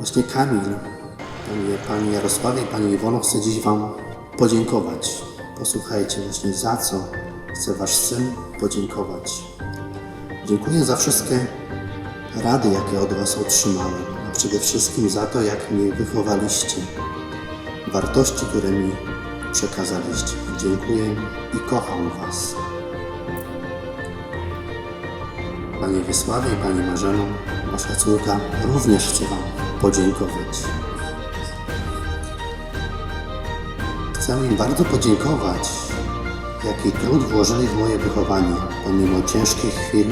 właśnie Kamil, panie, pani Jarosławie i pani Iwono chce dziś wam podziękować. Posłuchajcie właśnie za co chce wasz syn podziękować. Dziękuję za wszystkie rady, jakie od was otrzymałem, a przede wszystkim za to, jak mnie wychowaliście, wartości, które mi przekazaliście. Dziękuję i kocham was. Panie Wiesławie i Pani Marzeno, Wasza córka również chce Wam podziękować. Chcę im bardzo podziękować, jaki trud włożyli w moje wychowanie. Pomimo ciężkich chwil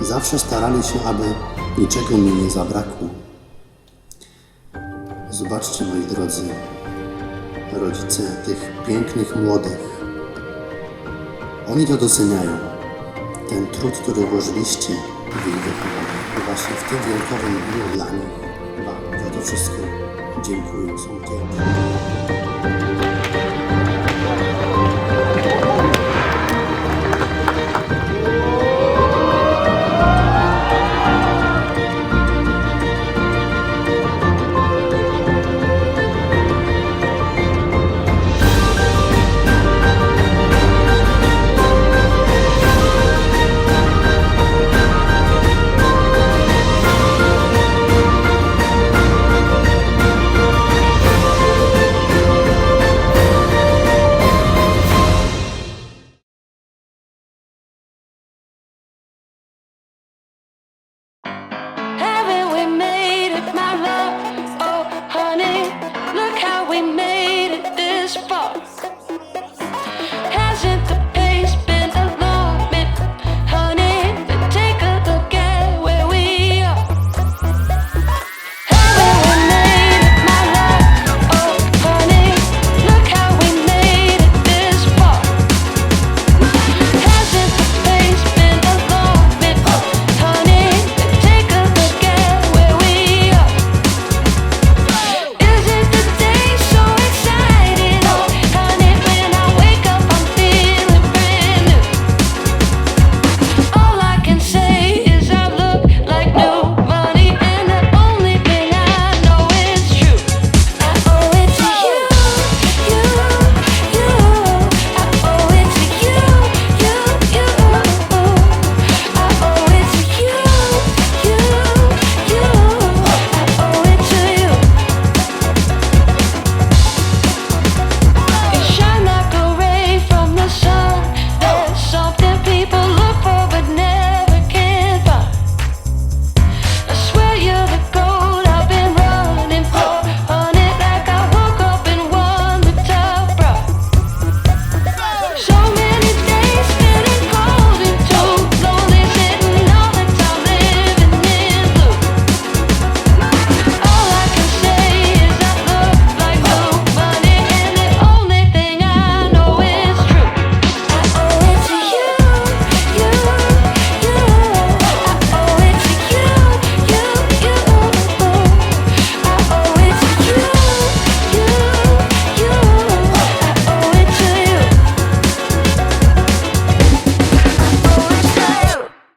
zawsze starali się, aby niczego mi nie zabrakło. Zobaczcie, moi drodzy, rodzice tych pięknych młodych. Oni to doceniają ten trud, który włożyliście w ich wychowanie. Właśnie w tym wyjątkowym dniu dla nich to wszystko dziękuję. Są.